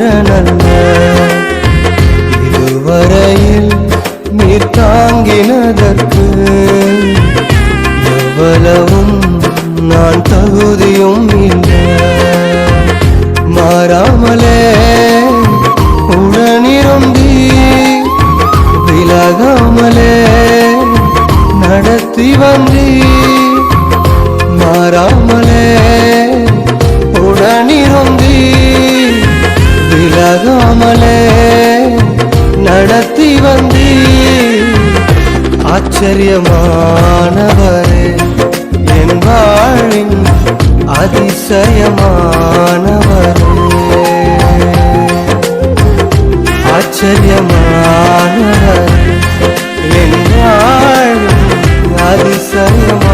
பாத்திரனல்ல இதுவரையில் நீர் தாங்கினதற்கு எவ்வளவும் நான் தகுதியும் விலகாமலே நடத்தி வந்தீ ஆச்சரியமானவரே என் வாழின் அதிசயமானவரே. ஆச்சரியமானவரே என் வாழின் அதிசயமானவரே.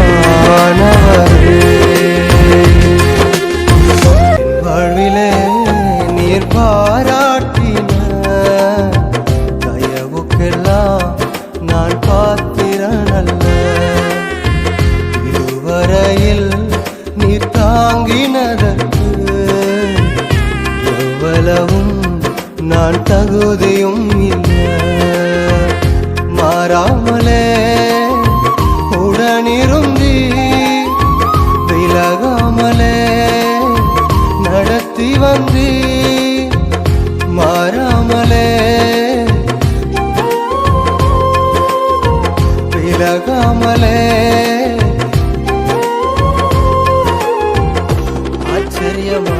வாழ்விலே நீர் பாரா நான் தகுதியும் இல்லை. மாறாமலே உடனிருந்தி விலகாமலே நடத்தி வந்தி. மாறாமலே விலகாமலே ஆச்சரியமா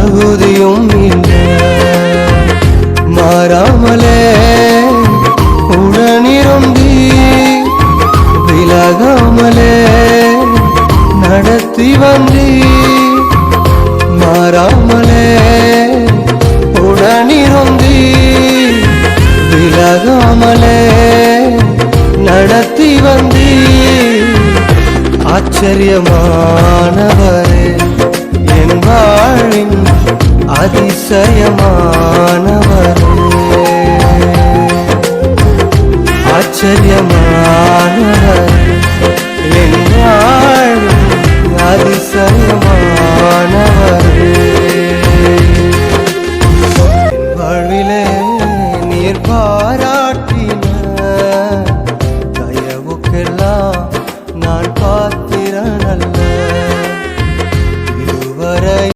தகுதியும் இல்லை. மாறாமலே உடனிருந்தி விலகாமலே நடத்தி வந்தி. மாறாமலே உடனிருந்தி விலகாமலே நடத்தி வந்தி. ஆச்சரியமானவர் அதிசயமானவரே. ஆச்சரியமானவர். என் அதிசயமான